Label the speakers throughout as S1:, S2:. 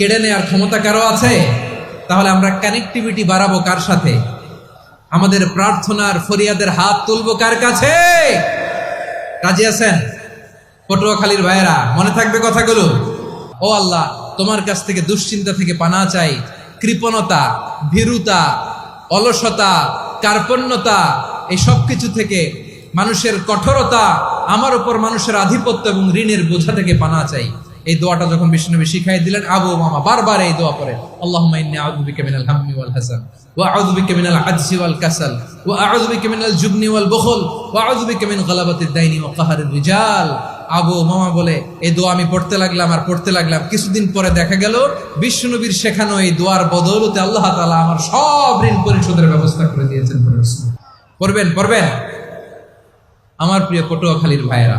S1: কেড়ে নেওয়ার ক্ষমতা কারও আছে? তাহলে আমরা কানেক্টিভিটি বাড়াবো কার সাথে? আমাদের প্রার্থনার ফরিয়াদের হাত তুলবো কার কাছে? রাজি আছেন? পটুয়াখালীর ভাইয়েরা, মনে থাকবে কথাগুলো? ও আল্লাহ, তোমার কাছ থেকে দুশ্চিন্তা থেকে পানা চাই। কৃপণতা, ভীরুতা, অলসতা, কার্পণ্যতা, এই সব কিছু থেকে মানুষের কঠোরতা, আমার উপর মানুষের আধিপত্য এবং ঋণের বোঝা থেকে পানা চাই। এই দোয়াটা যখন বিষ্ণুনবী শিখাই দিলেন, আবু মামা বারবার এই দোয়া পড়তে লাগলাম আর পড়তে লাগলাম। কিছুদিন পরে দেখা গেল শেখানো এই দোয়ার বদৌলতে আল্লাহ তাআলা আমার সব ঋণ পরিশোধের ব্যবস্থা করে দিয়েছেন পড়বেন পড়বেন? আমার প্রিয় পটুয়াখালীর ভাইয়েরা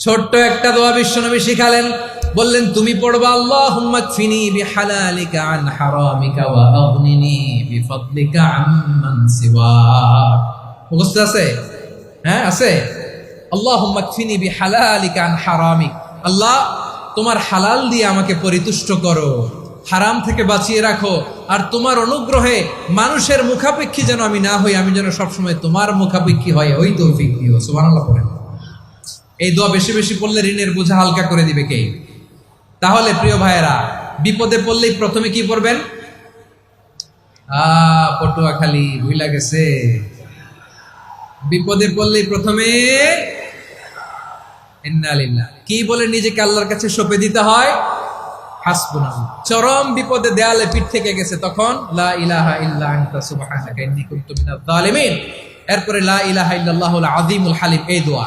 S1: ছোট্ট একটা দোয়া বিশ্বনবী শিখালেন, বললেন, তুমি পড়বা, আল্লাহুম্মা কফিনি বিহালালিকা আন হারামিকা ওয়া আগনিনি বিফadlika আম্মান সিওয়াক মুখস্থ আছে? হ্যাঁ আছে। আল্লাহুম্মা কফিনি বিহালালিকা আন হারামিক। আল্লাহ, তোমার হালাল দিয়ে আমাকে পরিতুষ্ট করো, হারাম থেকে বাঁচিয়ে রাখো, আর তোমার অনুগ্রহে মানুষের মুখাপেক্ষী যেন আমি না হই, আমি যেন সবসময় তোমার মুখাপেক্ষী হয় ওই তৌফিক দিও। সুবহানাল্লাহ পড়েন। এই দোয়া বেশি বেশি পড়লে ঋণের বোঝা হালকা করে দিবে কে? তাহলে প্রিয় ভাইয়েরা, বিপদে পড়লেই প্রথমে কি পড়বেন? আ পটুয়া খালি ভুইলা গেছে। বিপদে পড়লেই প্রথমে কি বলে নিজেকে আল্লাহর কাছে সঁপে দিতে হয়? চরম বিপদে দেয়ালে পিঠ থেকে গেছে তখন, লা ইলাহা ইল্লা আনতা এরপরে লা ইলাহা ইল্লাল্লাহুল আযীমুল হালিম, এই দোয়া।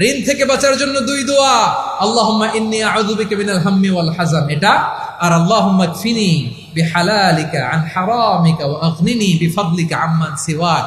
S1: ঋণ থেকে বাঁচার জন্য দুই দোয়া। আল্লাহ ইন্নী আউযু বিকা মিনাল হাম্মি ওয়াল হাজান এটা, আর আল্লাহ কফিনি বিহালালিকা আন হারামিকা ওয়া আগনিনি বিফাদলিকা আম্মান সিওয়াক।